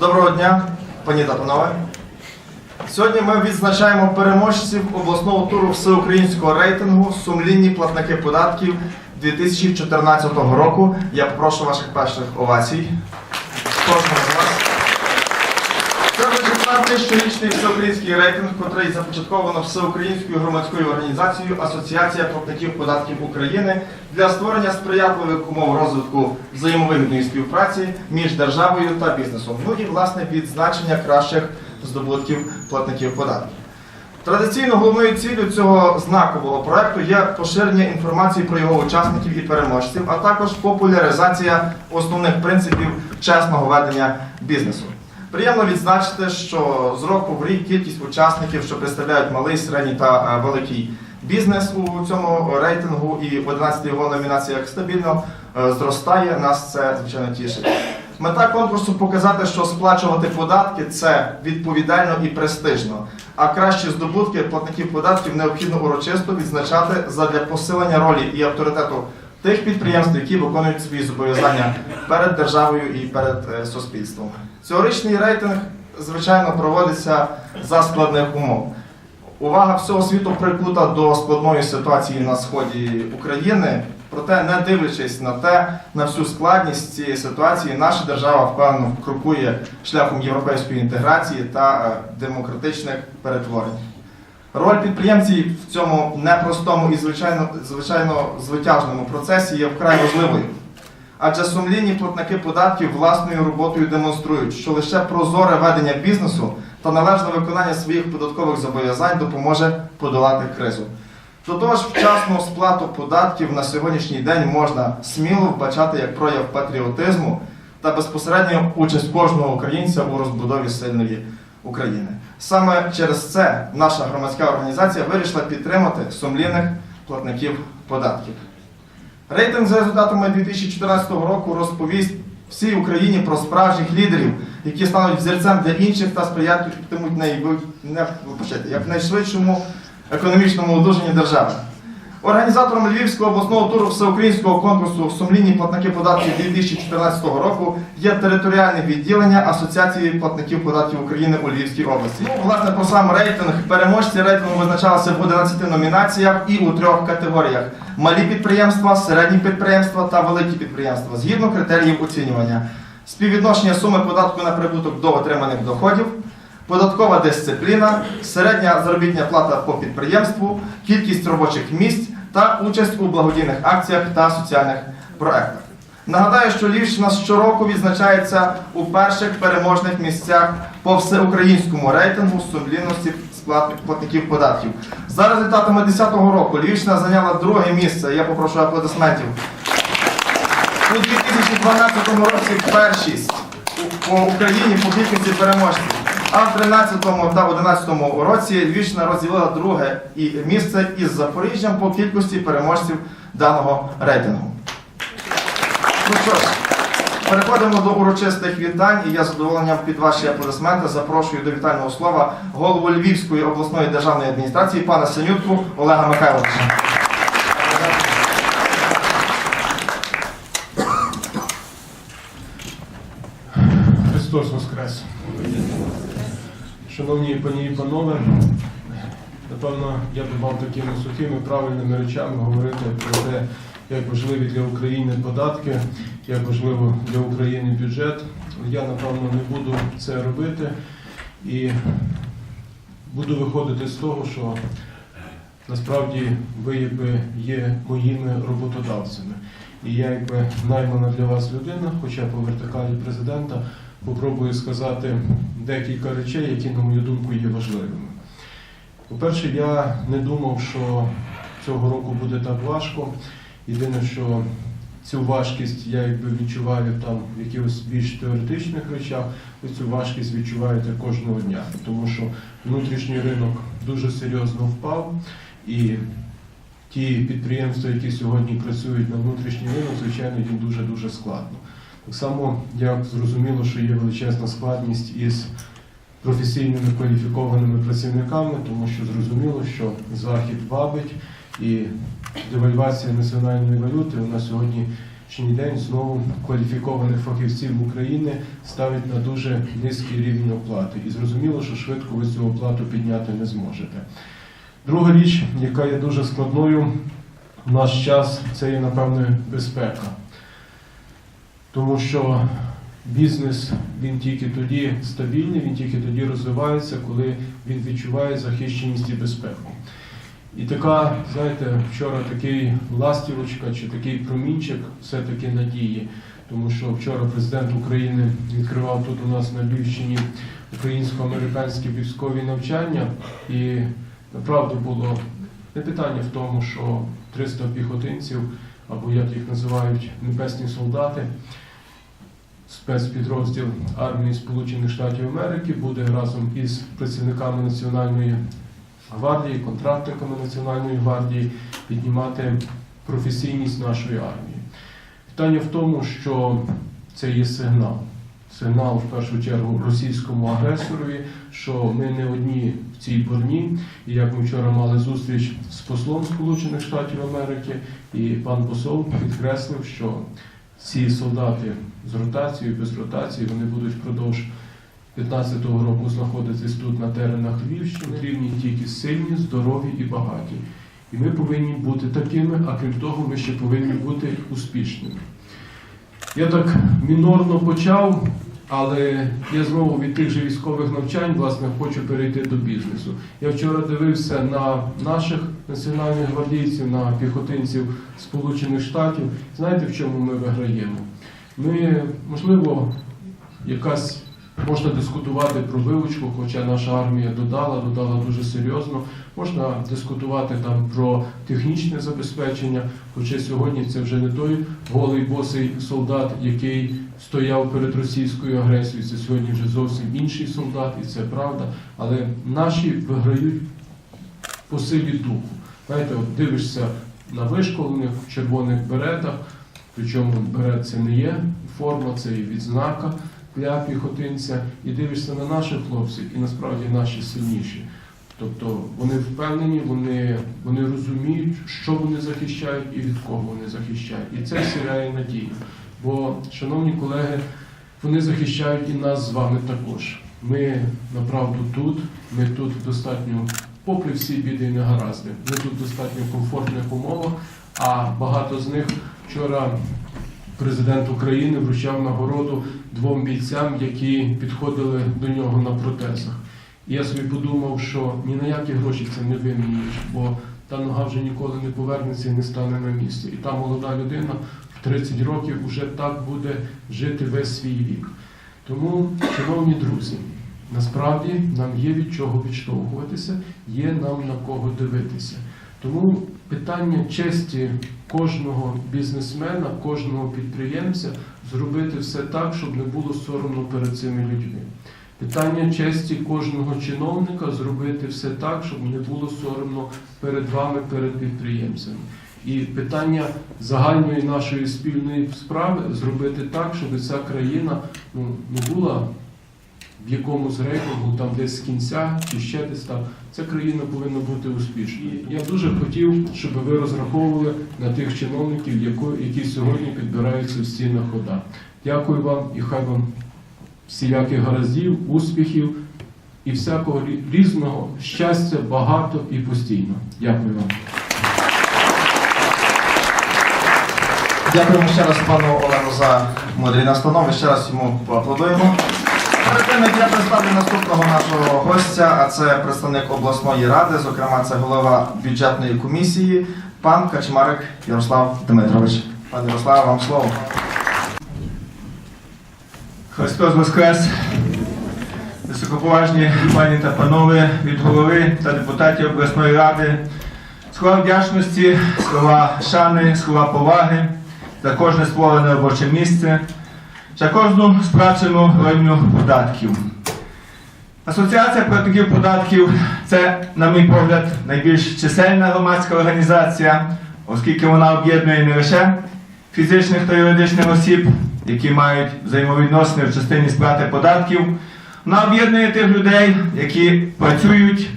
Доброго дня, пані та панове. Сьогодні ми відзначаємо переможців обласного туру всеукраїнського рейтингу Сумлінні платники податків 2014 року. Я попрошу ваших перших овацій. Кожного 16 щорічний всеукраїнський рейтинг, котрий започатковано всеукраїнською громадською організацією Асоціація платників податків України для створення сприятливих умов розвитку взаємовигідної співпраці між державою та бізнесом. Ну і власне відзначення кращих здобутків платників податків. Традиційно головною ціллю цього знакового проекту є поширення інформації про його учасників і переможців, а також популяризація основних принципів чесного ведення бізнесу. Приємно відзначити, що з року в рік кількість учасників, що представляють малий, середній та е, великий бізнес у цьому рейтингу і в 11 його номінаціях стабільно е, зростає. Нас це звичайно тішить. Мета конкурсу показати, що сплачувати податки це відповідально і престижно. А кращі здобутки платників податків необхідно урочисто відзначати задля посилення ролі і авторитету тих підприємств, які виконують свої зобов'язання перед державою і перед е, суспільством. Цьогорічний рейтинг, звичайно, проводиться за складних умов. Увага всього світу прикута до складної ситуації на сході України. Проте, не дивлячись на те, на всю складність цієї ситуації, наша держава впевнено крокує шляхом європейської інтеграції та е, демократичних перетворень. Роль підприємців в цьому непростому і звичайно, звичайно звитяжному процесі є вкрай важливою. Адже сумлінні платники податків власною роботою демонструють, що лише прозоре ведення бізнесу та належне виконання своїх податкових зобов'язань допоможе подолати кризу. До того ж, вчасну сплату податків на сьогоднішній день можна сміло вбачати як прояв патріотизму та безпосередню участь кожного українця у розбудові сильної України. Саме через це наша громадська організація вирішила підтримати сумлінних платників податків. Рейтинг за результатами 2014 року розповість всій Україні про справжніх лідерів, які стануть взірцем для інших та сприятимуть як найшвидшому економічному одужанні держави. Організатором Львівського обласного туру всеукраїнського конкурсу Сумлінні платники податків 2014 року є територіальне відділення Асоціації платників податків України у Львівській області. Ну, власне, про сам рейтинг. Переможці рейтингу визначалися в 11 номінаціях і у трьох категоріях: малі підприємства, середні підприємства та великі підприємства згідно критеріїв оцінювання. Співвідношення суми податку на прибуток до отриманих доходів, податкова дисципліна, середня заробітня плата по підприємству, кількість робочих місць та участь у благодійних акціях та соціальних проектах. Нагадаю, що Львівщина щороку відзначається у перших переможних місцях по всеукраїнському рейтингу сумлінності платників податків. За результатами 2010 року Львівщина зайняла друге місце. Я попрошу аплодисментів. У 2012 році першість по Україні по кількості переможців. А в 13 та 11 році Львівщина розділила друге місце із Запоріжжям по кількості переможців даного рейтингу. Ну що ж, переходимо до урочистих вітань, і я з задоволенням під ваші аплодисменти запрошую до вітального слова голову Львівської обласної державної адміністрації пана Синютку Олега Михайловича. Христос Воскрес! Шановні пані і панове, напевно, я би мав такими сухими правильними речами говорити про те, як важливі для України податки, як важливо для України бюджет. Я, напевно, не буду це робити і буду виходити з того, що насправді ви якби є моїми роботодавцями. І я якби наймана для вас людина, хоча по вертикалі президента, попробую сказати декілька речей, які, на мою думку, є важливими. По-перше, я не думав, що цього року буде так важко. Єдине, що цю важкість я якби відчуваю там в якихось більш теоретичних речах, цю важкість відчуваєте кожного дня, тому що внутрішній ринок дуже серйозно впав, і ті підприємства, які сьогодні працюють на внутрішній ринок, звичайно, їм дуже дуже складно. Так само, як зрозуміло, що є величезна складність із професійними кваліфікованими працівниками, тому що зрозуміло, що захід вабить і девальвація національної валюти сьогодні сьогоднішній день знову кваліфікованих фахівців України ставить на дуже низький рівень оплати. І зрозуміло, що швидко ви цю оплату підняти не зможете. Друга річ, яка є дуже складною в наш час, це є, напевне, безпека. Тому що бізнес він тільки тоді стабільний, він тільки тоді розвивається, коли він відчуває захищеність і безпеку. І така, знаєте, вчора такий ластівочка чи такий промінчик все-таки надії. Тому що вчора президент України відкривав тут у нас на Львівщині українсько-американські військові навчання, і направду було не питання в тому, що 300 піхотинців, або як їх називають небесні солдати, спецпідрозділ армії Сполучених Штатів Америки буде разом із працівниками Національної гвардії, контрактниками Національної гвардії піднімати професійність нашої армії. Питання в тому, що це є сигнал. Сигнал в першу чергу російському агресорові, що ми не одні в цій борні. І як ми вчора мали зустріч з послом Сполучених Штатів Америки, і пан посол підкреслив, що ці солдати з ротацією, без ротації, вони будуть впродовж 15-го року знаходитись тут на теренах Львівщини. Потрібні тільки сильні, здорові і багаті. І ми повинні бути такими, а крім того, ми ще повинні бути успішними. Я так мінорно почав, але я знову від тих же військових навчань власне хочу перейти до бізнесу. Я вчора дивився на наших національних гвардійців, на піхотинців Сполучених Штатів. Знаєте, в чому ми виграємо? Ми, можливо, якась можна дискутувати про вивучку, хоча наша армія додала, додала дуже серйозно. Можна дискутувати там про технічне забезпечення, хоча сьогодні це вже не той голий босий солдат, який стояв перед російською агресією. Це сьогодні вже зовсім інший солдат, і це правда. Але наші виграють по силі духу. Знаєте, от дивишся на вишколених в червоних беретах, причому берет це не є форма, це і відзнака для піхотинця, і дивишся на наших хлопців, і насправді наші сильніші. Тобто вони впевнені, вони, вони розуміють, що вони захищають і від кого вони захищають. І це вселяє надію. Бо, шановні колеги, вони захищають і нас з вами також. Ми направду тут, ми тут достатньо, попри всі біди і негаразди, ми тут достатньо комфортних умовах, а багато з них вчора президент України вручав нагороду двом бійцям, які підходили до нього на протезах. І я собі подумав, що ні на які гроші це не вимінюєш, бо та нога вже ніколи не повернеться і не стане на місці. І та молода людина в 30 років вже так буде жити весь свій вік. Тому, шановні друзі, насправді нам є від чого відштовхуватися, є нам на кого дивитися. Тому питання честі кожного бізнесмена, кожного підприємця зробити все так, щоб не було соромно перед цими людьми. Питання честі кожного чиновника зробити все так, щоб не було соромно перед вами, перед підприємцями. І питання загальної нашої спільної справи зробити так, щоб ця країна ну, не була в якомусь рейтингу, там десь з кінця чи ще десь там. Ця країна повинна бути успішною. І Я дуже хотів, щоб ви розраховували на тих чиновників, які сьогодні підбираються в стінах ОДА. Дякую вам і хай вам всіляких гараздів, успіхів і всякого різного щастя багато і постійно. Дякую вам. Дякуємо ще раз пану Олегу за мудрі настанови. Ще раз йому поаплодуємо. Перед я представлю наступного нашого гостя, а це представник обласної ради, зокрема, це голова бюджетної комісії, пан Качмарик Ярослав Дмитрович. Пане Ярославе, вам слово. Христос Воскрес! Високоповажні пані та панове від голови та депутатів обласної ради. Слова вдячності, слова шани, слова поваги за кожне створене робоче місце, за кожну сплачену гривню податків. Асоціація платників податків це, на мій погляд, найбільш чисельна громадська організація, оскільки вона об'єднує не лише фізичних та юридичних осіб, які мають взаємовідносини в частині сплати податків, вона об'єднує тих людей, які працюють,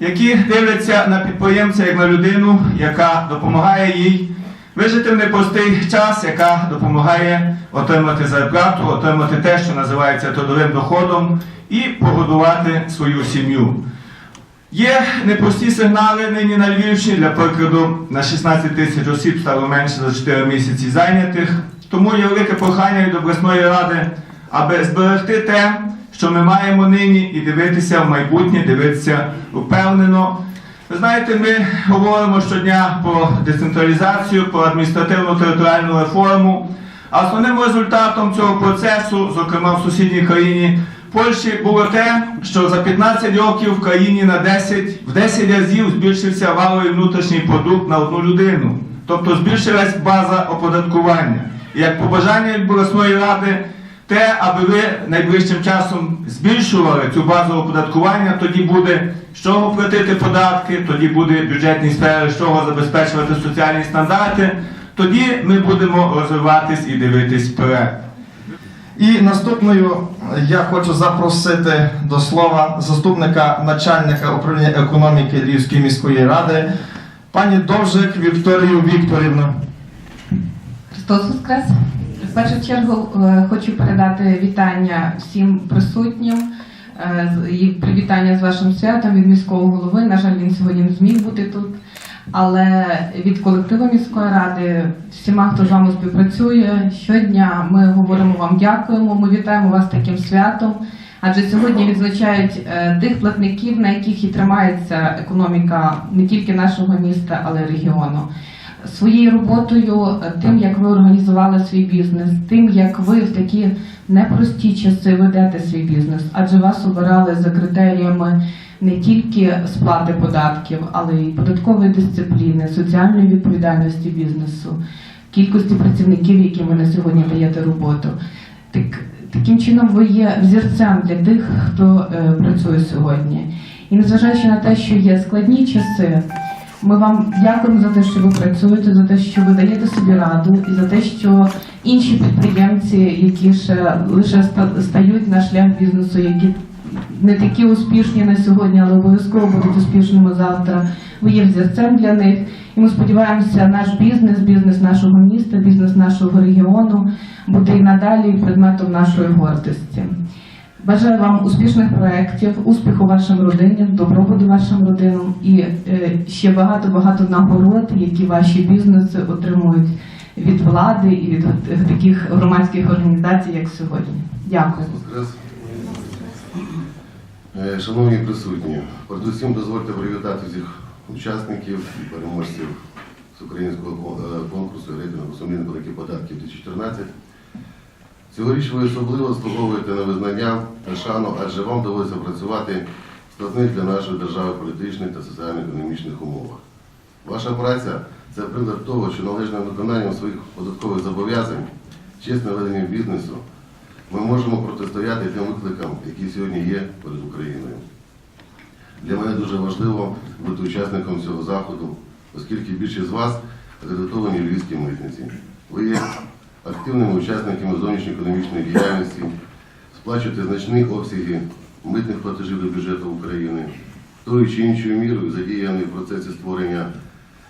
які дивляться на підприємця як на людину, яка допомагає їй Вижити в непростий час, яка допомагає отримати зарплату, отримати те, що називається трудовим доходом, і погодувати свою сім'ю. Є непрості сигнали нині на Львівщині. Для прикладу, на 16 тисяч осіб стало менше за 4 місяці зайнятих. Тому є велике прохання від обласної ради, аби зберегти те, що ми маємо нині, і дивитися в майбутнє, дивитися впевнено. Ви знаєте, ми говоримо щодня про децентралізацію, про адміністративно-територіальну реформу. А основним результатом цього процесу, зокрема в сусідній країні Польщі, було те, що за 15 років в країні на 10, в 10 разів збільшився валовий внутрішній продукт на одну людину. Тобто збільшилась база оподаткування. І як побажання обласної ради, те, аби ви найближчим часом збільшували цю базу оподаткування, тоді буде з чого платити податки, тоді буде бюджетні сфери, з чого забезпечувати соціальні стандарти. Тоді ми будемо розвиватись і дивитись вперед. І наступною я хочу запросити до слова заступника начальника управління економіки Львівської міської ради, пані Довжик Вікторію Вікторівну. Христос Воскрес! Першу чергу е, хочу передати вітання всім присутнім е, і привітання з вашим святом від міського голови. На жаль, він сьогодні не зміг бути тут. Але від колективу міської ради, всіма, хто з вами співпрацює, щодня ми говоримо вам дякуємо. Ми вітаємо вас таким святом. Адже сьогодні відзначають е, тих платників, на яких і тримається економіка не тільки нашого міста, але й регіону своєю роботою, е, тим, як ви організували свій бізнес, тим, як ви в такі непрості часи ведете свій бізнес, адже вас обирали за критеріями не тільки сплати податків, але й податкової дисципліни, соціальної відповідальності бізнесу, кількості працівників, яким ви на сьогодні даєте роботу. Так, таким чином ви є взірцем для тих, хто е, працює сьогодні. І незважаючи на те, що є складні часи, ми вам дякуємо за те, що ви працюєте, за те, що ви даєте собі раду, і за те, що інші підприємці, які ще лише ста- стають на шлях бізнесу, які не такі успішні на сьогодні, але обов'язково будуть успішними завтра. Ви є взірцем для них. І ми сподіваємося, наш бізнес, бізнес нашого міста, бізнес нашого регіону буде і надалі предметом нашої гордості. Бажаю вам успішних проєктів, успіху вашим родинам, добробуту вашим родинам і е, ще багато-багато нагород, які ваші бізнеси отримують від влади і від таких громадських організацій, як сьогодні. Дякую. Е, Шановні присутні, передусім дозвольте привітати всіх учасників і переможців всеукраїнського кон- е, конкурсу рейтингу сумлінних великих податків 2014. Цьогоріч ви особливо заслуговуєте на визнання та шану, адже вам доводиться працювати в складних для нашої держави політичних та соціально-економічних умовах. Ваша праця це приклад того, що належним виконанням своїх податкових зобов'язань, чесним веденням бізнесу, ми можемо протистояти тим викликам, які сьогодні є перед Україною. Для мене дуже важливо бути учасником цього заходу, оскільки більшість з вас акредитовані в Львівській митниці. Ви є активними учасниками зовнішньоекономічної діяльності, сплачуєте значні обсяги митних платежів до бюджету України, тою чи іншою мірою задіяні в процесі створення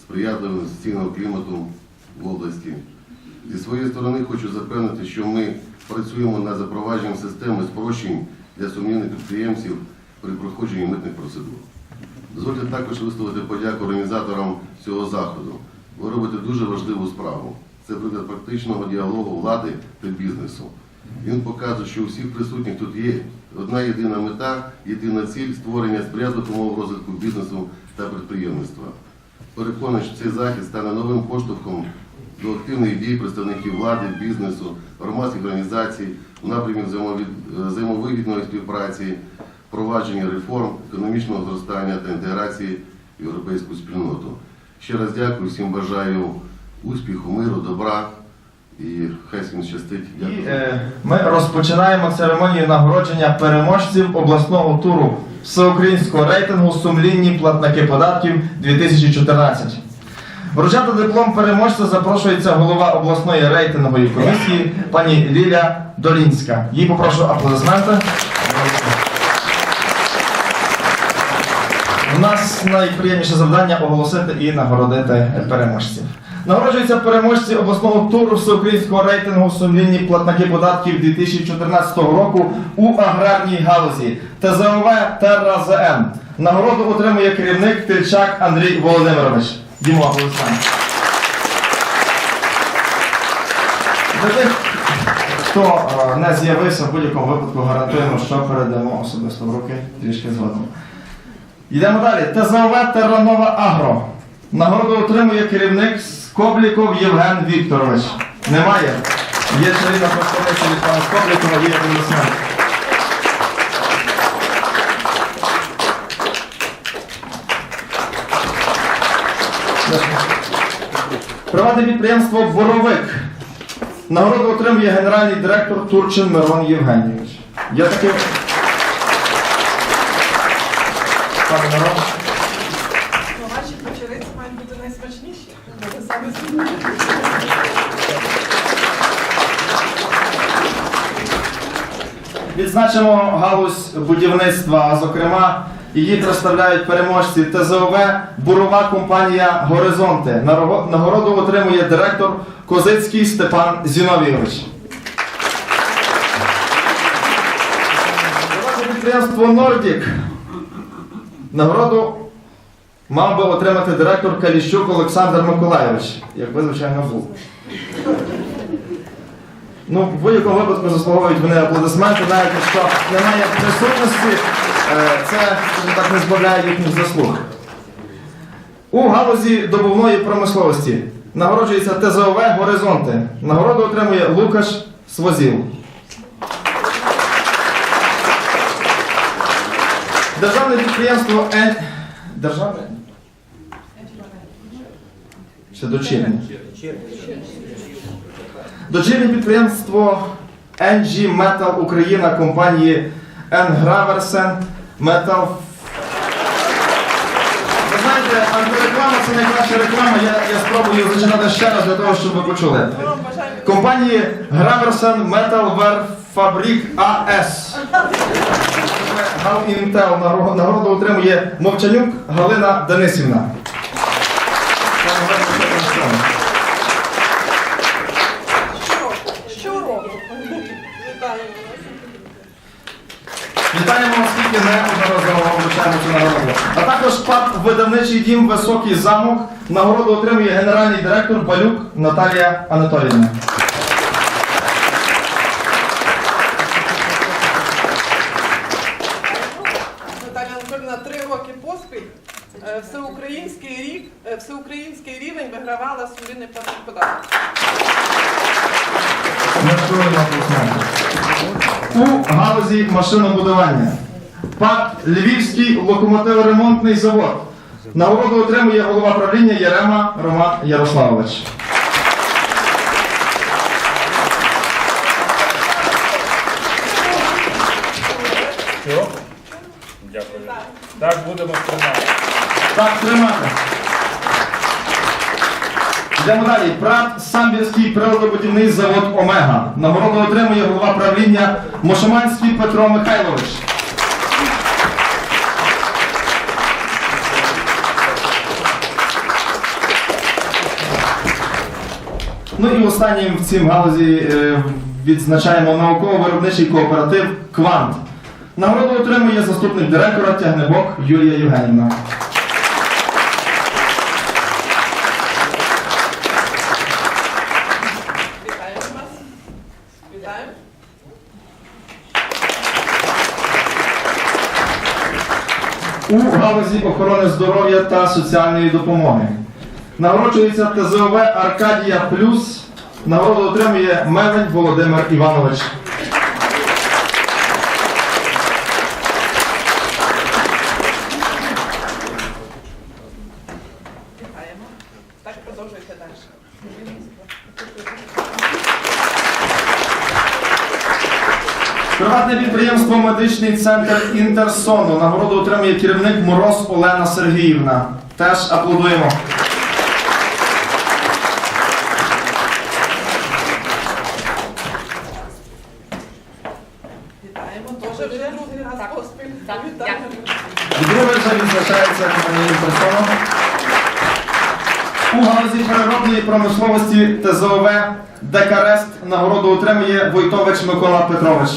сприятливого інвестиційного клімату в області. Зі своєї сторони хочу запевнити, що ми працюємо над запровадженням системи спрощень для сумнівних підприємців при проходженні митних процедур. Дозвольте також висловити подяку організаторам цього заходу. Ви робите дуже важливу справу. Це приклад практичного діалогу влади та бізнесу. Він показує, що у всіх присутніх тут є одна єдина мета, єдина ціль створення сприятливих умов розвитку бізнесу та підприємництва. Переконаний, що цей захід стане новим поштовхом до активних дій представників влади, бізнесу, громадських організацій у напрямі взаємовигідної співпраці, впровадження реформ, економічного зростання та інтеграції в європейську спільноту. Ще раз дякую, всім бажаю успіху, миру, добра і хай всім щастить. І е, ми розпочинаємо церемонію нагородження переможців обласного туру всеукраїнського рейтингу Сумлінні платники податків 2014. Вручати диплом переможця запрошується голова обласної рейтингової комісії пані Ліля Долінська. Їй попрошу аплодисменти. У нас найприємніше завдання оголосити і нагородити переможців. Нагороджуються переможці обласного туру всеукраїнського рейтингу сумлінні платники податків 2014 року у аграрній галузі ТЗОВ Терра ЗМ. Нагороду отримує керівник Тильчак Андрій Володимирович. Дімо, аплодисменти. Для тих, хто е, не з'явився в будь-якому випадку, гарантуємо, що передамо особисто в руки трішки згодом. Йдемо далі. ТЗОВ Терранова Агро. Нагороду отримує керівник Скобліков Євген Вікторович. Немає? Є чарівна представниця від пана Скоблікова, є аплодисменти. Приватне підприємство Боровик. Нагороду отримує генеральний директор Турчин Мирон Євгенійович. Я таки. Пане Мирон. Ну, Ваші печериці мають бути найсмачніші. Ви самі знаєте. Відзначимо галузь будівництва, зокрема, її представляють переможці ТЗОВ Бурова компанія Горизонти. Нагороду отримує директор Козицький Степан Зіновійович. Підприємство Нордік. Нагороду мав би отримати директор Каліщук Олександр Миколайович, як ви, звичайно, був. Ну, в будь-якому випадку заслуговують вони аплодисменти, навіть якщо немає присутності, е, це так не збавляє їхніх заслуг. У галузі добувної промисловості нагороджується ТЗОВ Горизонти. Нагороду отримує Лукаш Свозіл. Державне підприємство. Державне? Ще дочірнє. Дочірнє підприємство NG Metal Україна компанії N-Graversen Metal. Ви знаєте, антиреклама це найкраща реклама. Я, я спробую зачинати ще раз для того, щоб ви почули. Компанії Graversen Metal Wear Fabric AS. Гал Інтел нагороду отримує Мовчанюк Галина Денисівна. Вітаємо, оскільки неодноразово вручаємо цю нагороду. А також ПАД видавничий дім Високий замок. Нагороду отримує генеральний директор Балюк Наталія Анатоліївна. Наталя Анатольовна три роки поспіль е, всеукраїнський рік, е, всеукраїнський рівень вигравала сумлінний платник податок. У галузі машинобудування. ПАД Львівський локомотиворемонтний завод. Нагороду отримує голова правління Єрема Роман Ярославович. Дякую. Так будемо тримати. Так, тримати. Йдемо далі. Прат Самбірський природобудівний завод Омега. Нагороду отримує голова правління Мошоманський Петро Михайлович. Ну і останнім в цім галузі е, відзначаємо науково-виробничий кооператив Квант. Нагороду отримує заступник директора Тягнебок Юлія Євгенівна. Вітаємо вас. Вітаємо. У галузі охорони здоров'я та соціальної допомоги. Нагороджується ТЗОВ Аркадія Плюс. Нагороду отримує Мевень Володимир Іванович. Так продовжуйте далі. Приватне підприємство Медичний центр Інтерсону. Нагороду отримує керівник Мороз Олена Сергіївна. Теж аплодуємо. Вітаємо. Теж вже другий раз поспіль. Вітаємо. Друге вже відзначається компанія Інтерсону. У галузі переробної промисловості ТЗОВ Декарест нагороду отримує Войтович Микола Петрович.